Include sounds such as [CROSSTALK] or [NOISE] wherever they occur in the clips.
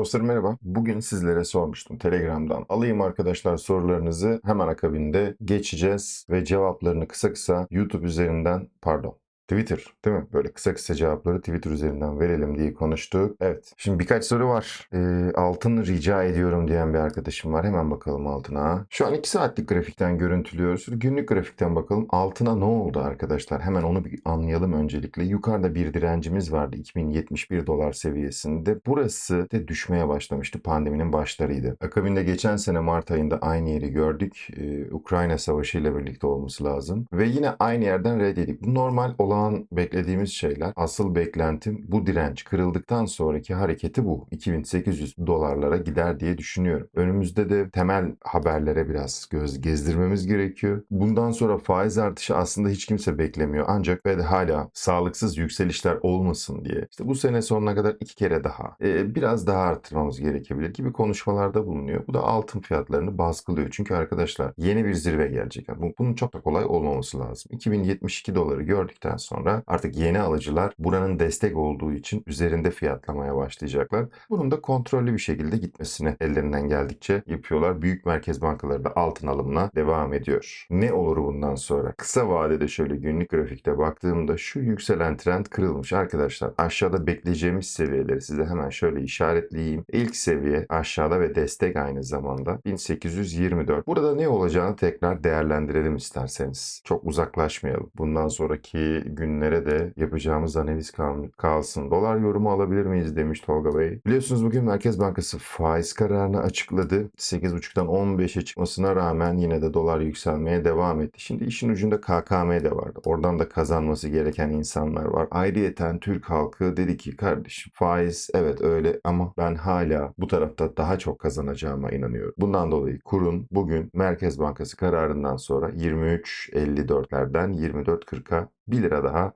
Dostlarım merhaba. Bugün sizlere sormuştum Telegram'dan. Alayım arkadaşlar sorularınızı hemen akabinde geçeceğiz ve cevaplarını kısa kısa YouTube üzerinden pardon Twitter değil mi? Böyle kısa kısa cevapları Twitter üzerinden verelim diye konuştuk. Evet. Şimdi birkaç soru var. Ee, altın rica ediyorum diyen bir arkadaşım var. Hemen bakalım altına. Şu an 2 saatlik grafikten görüntülüyoruz. Günlük grafikten bakalım. Altına ne oldu arkadaşlar? Hemen onu bir anlayalım öncelikle. Yukarıda bir direncimiz vardı 2071 dolar seviyesinde. Burası de düşmeye başlamıştı. Pandeminin başlarıydı. Akabinde geçen sene Mart ayında aynı yeri gördük. Ee, Ukrayna Savaşı ile birlikte olması lazım. Ve yine aynı yerden red yedik. Bu normal olan beklediğimiz şeyler. Asıl beklentim bu direnç kırıldıktan sonraki hareketi bu. 2800 dolarlara gider diye düşünüyorum. Önümüzde de temel haberlere biraz göz gezdirmemiz gerekiyor. Bundan sonra faiz artışı aslında hiç kimse beklemiyor. Ancak ve de hala sağlıksız yükselişler olmasın diye. İşte bu sene sonuna kadar iki kere daha e, biraz daha arttırmamız gerekebilir gibi konuşmalarda bulunuyor. Bu da altın fiyatlarını baskılıyor. Çünkü arkadaşlar yeni bir zirve gelecek. Yani bu- bunun çok da kolay olmaması lazım. 2072 doları gördükten sonra artık yeni alıcılar buranın destek olduğu için üzerinde fiyatlamaya başlayacaklar. Bunun da kontrollü bir şekilde gitmesini ellerinden geldikçe yapıyorlar. Büyük merkez bankaları da altın alımına devam ediyor. Ne olur bundan sonra? Kısa vadede şöyle günlük grafikte baktığımda şu yükselen trend kırılmış. Arkadaşlar aşağıda bekleyeceğimiz seviyeleri size hemen şöyle işaretleyeyim. İlk seviye aşağıda ve destek aynı zamanda 1824. Burada ne olacağını tekrar değerlendirelim isterseniz. Çok uzaklaşmayalım. Bundan sonraki günlere de yapacağımız analiz kal- kalsın. Dolar yorumu alabilir miyiz demiş Tolga Bey. Biliyorsunuz bugün Merkez Bankası faiz kararını açıkladı. 8.5'tan 15'e çıkmasına rağmen yine de dolar yükselmeye devam etti. Şimdi işin ucunda KKM de vardı. Oradan da kazanması gereken insanlar var. Ayrıyeten Türk halkı dedi ki kardeşim faiz evet öyle ama ben hala bu tarafta daha çok kazanacağıma inanıyorum. Bundan dolayı kurun bugün Merkez Bankası kararından sonra 23.54'lerden 24.40'a 1 lira daha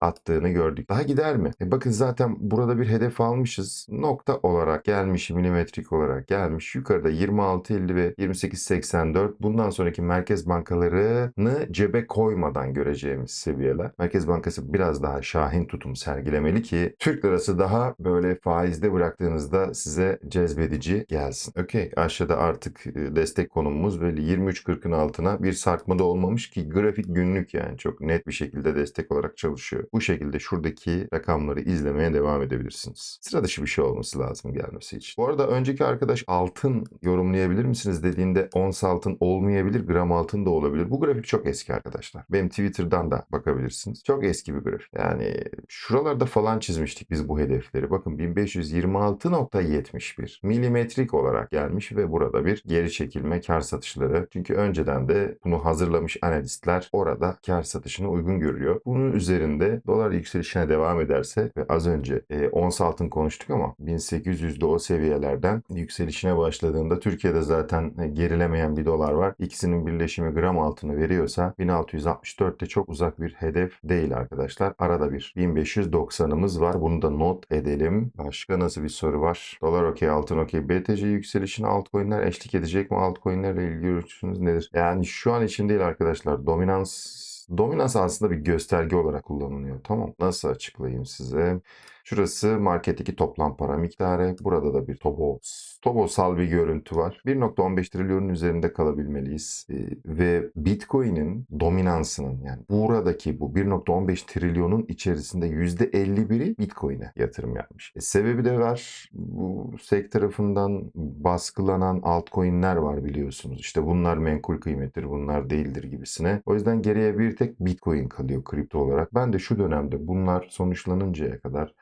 attığını gördük. Daha gider mi? E bakın zaten burada bir hedef almışız. Nokta olarak gelmiş, milimetrik olarak gelmiş. Yukarıda 26.50 ve 28.84. Bundan sonraki merkez bankalarını cebe koymadan göreceğimiz seviyeler. Merkez Bankası biraz daha şahin tutum sergilemeli ki Türk lirası daha böyle faizde bıraktığınızda size cezbedici gelsin. Okey aşağıda artık e, destek konumumuz belli. 23.40'ın altına bir sarkma da olmamış ki grafik günlük yani çok net bir şekilde destek olarak çalışıyor. Bu şekilde şuradaki rakamları izlemeye devam edebilirsiniz. Sıra dışı bir şey olması lazım gelmesi için. Bu arada önceki arkadaş altın yorumlayabilir misiniz dediğinde ons altın olmayabilir, gram altın da olabilir. Bu grafik çok eski arkadaşlar. Benim Twitter'dan da bakabilirsiniz. Çok eski bir grafik. Yani şuralarda falan çizmiştik biz bu hedefleri. Bakın 1526.71 milimetrik olarak gelmiş ve burada bir geri çekilme kar satışları. Çünkü önceden de bunu hazırlamış analistler orada kar satışını uygun görüyor. Bunun üzerinde dolar yükselişine devam ederse ve az önce e, ons altın konuştuk ama 1800'de o seviyelerden yükselişine başladığında Türkiye'de zaten e, gerilemeyen bir dolar var. İkisinin birleşimi gram altını veriyorsa 1664'te çok uzak bir hedef değil arkadaşlar. Arada bir 1590'ımız var. Bunu da not edelim. Başka nasıl bir soru var? Dolar okey, altın okey. BTC yükselişine altcoin'ler eşlik edecek mi? Altcoin'lerle ilgili görüşünüz nedir? Yani şu an için değil arkadaşlar. Dominans Dominans aslında bir gösterge olarak kullanılıyor. Tamam. Nasıl açıklayayım size? Şurası marketteki toplam para miktarı. Burada da bir tobo, tobosal bir görüntü var. 1.15 trilyonun üzerinde kalabilmeliyiz. Ee, ve Bitcoin'in dominansının yani buradaki bu 1.15 trilyonun içerisinde %51'i Bitcoin'e yatırım yapmış. E, sebebi de var. Bu SEC tarafından baskılanan altcoin'ler var biliyorsunuz. İşte bunlar menkul kıymettir, bunlar değildir gibisine. O yüzden geriye bir tek Bitcoin kalıyor kripto olarak. Ben de şu dönemde bunlar sonuçlanıncaya kadar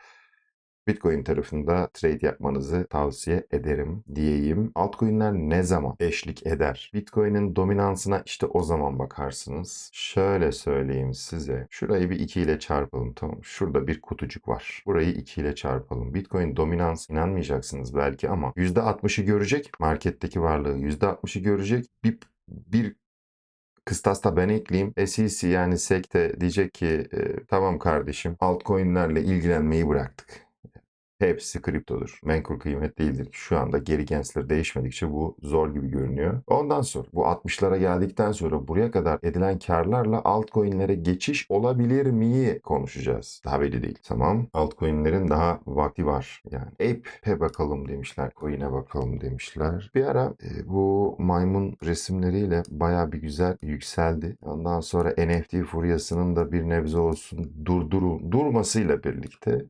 Bitcoin tarafında trade yapmanızı tavsiye ederim diyeyim. Altcoin'ler ne zaman eşlik eder? Bitcoin'in dominansına işte o zaman bakarsınız. Şöyle söyleyeyim size. Şurayı bir 2 ile çarpalım tamam. Şurada bir kutucuk var. Burayı 2 ile çarpalım. Bitcoin dominans inanmayacaksınız belki ama %60'ı görecek. Marketteki varlığı %60'ı görecek. Bir, bir kıstas da ben ekleyeyim. SEC yani SEC de diyecek ki e, tamam kardeşim altcoin'lerle ilgilenmeyi bıraktık. Hepsi kriptodur. Menkul kıymet değildir. Şu anda geri gensler değişmedikçe bu zor gibi görünüyor. Ondan sonra bu 60'lara geldikten sonra buraya kadar edilen karlarla altcoin'lere geçiş olabilir miyi konuşacağız. Daha belli değil. Tamam. Altcoin'lerin daha vakti var. Yani Ape'e bakalım demişler. Coin'e bakalım demişler. Bir ara e, bu maymun resimleriyle baya bir güzel yükseldi. Ondan sonra NFT furyasının da bir nebze olsun durduru, durmasıyla birlikte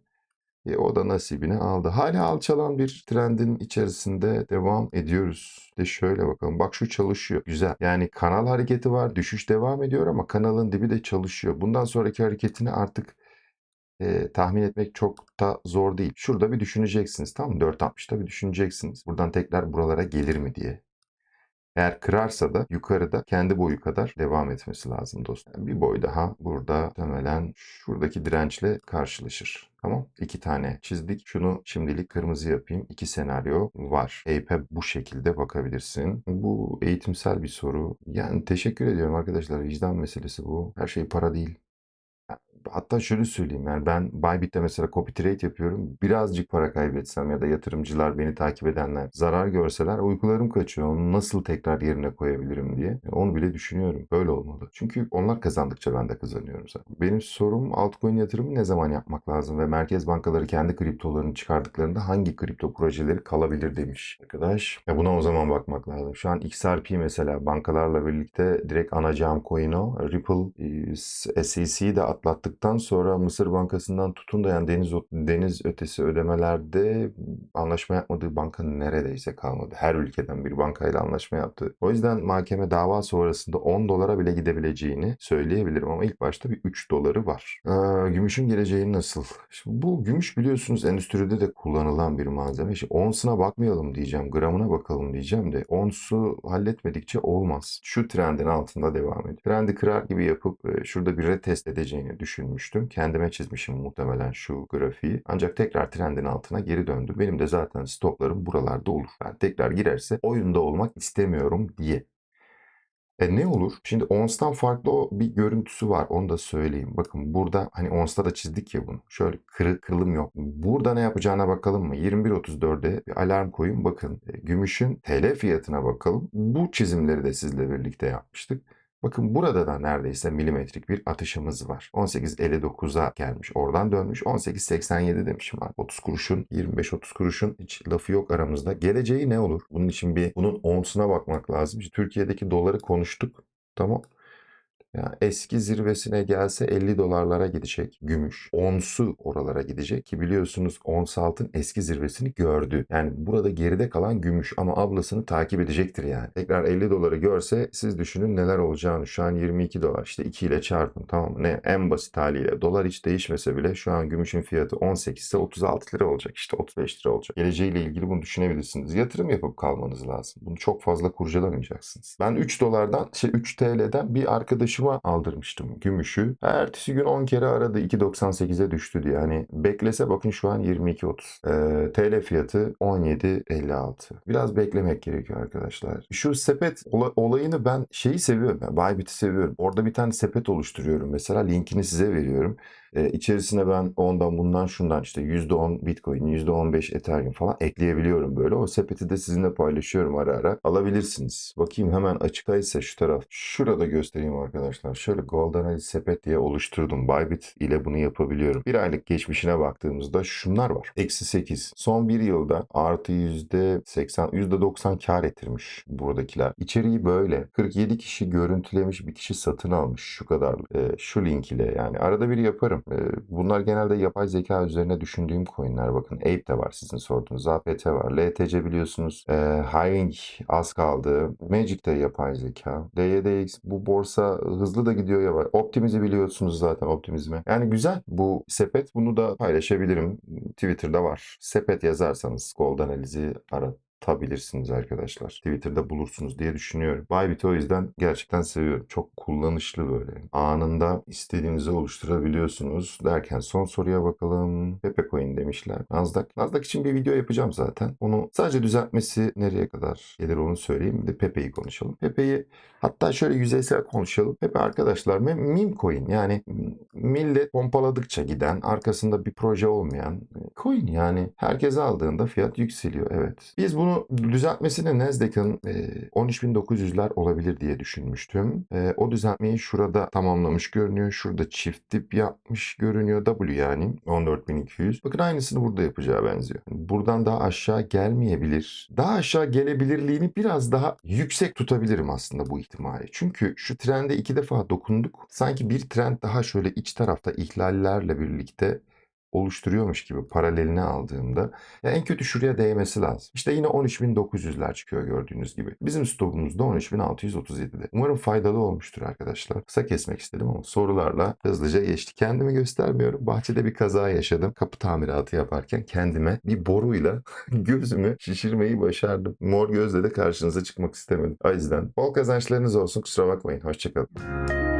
e, o da nasibini aldı. Hala alçalan bir trendin içerisinde devam ediyoruz. De şöyle bakalım. Bak şu çalışıyor. Güzel. Yani kanal hareketi var. Düşüş devam ediyor ama kanalın dibi de çalışıyor. Bundan sonraki hareketini artık e, tahmin etmek çok da zor değil. Şurada bir düşüneceksiniz. Tamam mı? 4.60'da bir düşüneceksiniz. Buradan tekrar buralara gelir mi diye. Eğer kırarsa da yukarıda kendi boyu kadar devam etmesi lazım dostum. Bir boy daha burada muhtemelen şuradaki dirençle karşılaşır. Tamam. İki tane çizdik. Şunu şimdilik kırmızı yapayım. İki senaryo var. Ape'e bu şekilde bakabilirsin. Bu eğitimsel bir soru. Yani teşekkür ediyorum arkadaşlar. Vicdan meselesi bu. Her şey para değil. Hatta şöyle söyleyeyim yani ben Bybit'te mesela copy trade yapıyorum. Birazcık para kaybetsem ya da yatırımcılar beni takip edenler zarar görseler uykularım kaçıyor. Onu nasıl tekrar yerine koyabilirim diye. Onu bile düşünüyorum. Böyle olmalı. Çünkü onlar kazandıkça ben de kazanıyorum zaten. Benim sorum altcoin yatırımı ne zaman yapmak lazım ve merkez bankaları kendi kriptolarını çıkardıklarında hangi kripto projeleri kalabilir demiş arkadaş. Ya buna o zaman bakmak lazım. Şu an XRP mesela bankalarla birlikte direkt anacağım coin o. Ripple e, SEC'yi de atlattık yaptıktan sonra Mısır Bankası'ndan tutun da yani deniz deniz ötesi ödemelerde anlaşma yapmadığı banka neredeyse kalmadı. Her ülkeden bir bankayla anlaşma yaptı. O yüzden mahkeme dava sonrasında 10 dolara bile gidebileceğini söyleyebilirim ama ilk başta bir 3 doları var. Ee, gümüşün geleceği nasıl? Şimdi bu gümüş biliyorsunuz endüstride de kullanılan bir malzeme. Şimdi onsuna bakmayalım diyeceğim, gramına bakalım diyeceğim de onsu halletmedikçe olmaz. Şu trendin altında devam ediyor. Trendi kırar gibi yapıp şurada bir retest edeceğini düşün düşünmüştüm. Kendime çizmişim muhtemelen şu grafiği. Ancak tekrar trendin altına geri döndü. Benim de zaten stoplarım buralarda olur. Ben tekrar girerse oyunda olmak istemiyorum diye. E ne olur? Şimdi ONS'tan farklı o bir görüntüsü var. Onu da söyleyeyim. Bakın burada hani ONS'ta da çizdik ya bunu. Şöyle kırı, kırılım yok. Burada ne yapacağına bakalım mı? 21.34'e bir alarm koyun. Bakın e, gümüşün TL fiyatına bakalım. Bu çizimleri de sizle birlikte yapmıştık. Bakın burada da neredeyse milimetrik bir atışımız var. 18.59'a gelmiş. Oradan dönmüş. 18.87 demişim abi. 30 kuruşun 25-30 kuruşun hiç lafı yok aramızda. Geleceği ne olur? Bunun için bir bunun onsuna bakmak lazım. İşte Türkiye'deki doları konuştuk. Tamam. Yani eski zirvesine gelse 50 dolarlara gidecek gümüş. Onsu oralara gidecek ki biliyorsunuz ons altın eski zirvesini gördü. Yani burada geride kalan gümüş ama ablasını takip edecektir yani. Tekrar 50 doları görse siz düşünün neler olacağını. Şu an 22 dolar işte 2 ile çarpın tamam mı? Ne? En basit haliyle. Dolar hiç değişmese bile şu an gümüşün fiyatı 18 ise 36 lira olacak işte 35 lira olacak. Geleceğiyle ilgili bunu düşünebilirsiniz. Yatırım yapıp kalmanız lazım. Bunu çok fazla kurcalamayacaksınız. Ben 3 dolardan şey 3 TL'den bir arkadaşıma aldırmıştım gümüşü. Ertesi gün 10 kere aradı 2.98'e düştü diye. Hani beklese bakın şu an 22.30. Ee, TL fiyatı 17.56. Biraz beklemek gerekiyor arkadaşlar. Şu sepet olayını ben şeyi seviyorum. Yani Bybit'i seviyorum. Orada bir tane sepet oluşturuyorum. Mesela linkini size veriyorum. E, içerisine ben ondan bundan şundan işte %10 Bitcoin, %15 Ethereum falan ekleyebiliyorum böyle. O sepeti de sizinle paylaşıyorum ara ara. Alabilirsiniz. Bakayım hemen açıktaysa şu taraf. Şurada göstereyim arkadaşlar. Şöyle Golden Analiz sepet diye oluşturdum. Bybit ile bunu yapabiliyorum. Bir aylık geçmişine baktığımızda şunlar var. Eksi 8. Son bir yılda artı %80, %90 kar ettirmiş buradakiler. İçeriği böyle. 47 kişi görüntülemiş, bir kişi satın almış. Şu kadar. E, şu link ile yani. Arada bir yaparım. Bunlar genelde yapay zeka üzerine düşündüğüm coinler. Bakın Ape de var sizin sorduğunuz. APT var. LTC biliyorsunuz. E, Hiring az kaldı. Magic de yapay zeka. DYDX bu borsa hızlı da gidiyor ya var. Optimiz'i biliyorsunuz zaten Optimizmi. Yani güzel bu sepet. Bunu da paylaşabilirim. Twitter'da var. Sepet yazarsanız Gold analizi ara atabilirsiniz arkadaşlar. Twitter'da bulursunuz diye düşünüyorum. Bybit'i o yüzden gerçekten seviyorum. Çok kullanışlı böyle. Anında istediğinizi oluşturabiliyorsunuz. Derken son soruya bakalım. Pepe Coin demişler. Nasdaq. Nasdaq için bir video yapacağım zaten. Onu sadece düzeltmesi nereye kadar gelir onu söyleyeyim. Bir de Pepe'yi konuşalım. Pepe'yi hatta şöyle yüzeysel konuşalım. Pepe arkadaşlar mem- meme coin yani millet pompaladıkça giden arkasında bir proje olmayan coin yani herkes aldığında fiyat yükseliyor evet. Biz bunu düzeltmesini Nasdaq'ın e, 13.900'ler olabilir diye düşünmüştüm. E, o düzeltmeyi şurada tamamlamış görünüyor. Şurada çift dip yapmış görünüyor. W yani 14.200. Bakın aynısını burada yapacağı benziyor. Buradan daha aşağı gelmeyebilir. Daha aşağı gelebilirliğini biraz daha yüksek tutabilirim aslında bu ihtimali. Çünkü şu trende iki defa dokunduk. Sanki bir trend daha şöyle iç tarafta ihlallerle birlikte oluşturuyormuş gibi paralelini aldığımda ya en kötü şuraya değmesi lazım. İşte yine 13.900'ler çıkıyor gördüğünüz gibi. Bizim stopumuz da 13.637'de. Umarım faydalı olmuştur arkadaşlar. Kısa kesmek istedim ama sorularla hızlıca geçti. Kendimi göstermiyorum. Bahçede bir kaza yaşadım. Kapı tamiratı yaparken kendime bir boruyla [LAUGHS] gözümü şişirmeyi başardım. Mor gözle de karşınıza çıkmak istemedim. O yüzden bol kazançlarınız olsun. Kusura bakmayın. Hoşçakalın.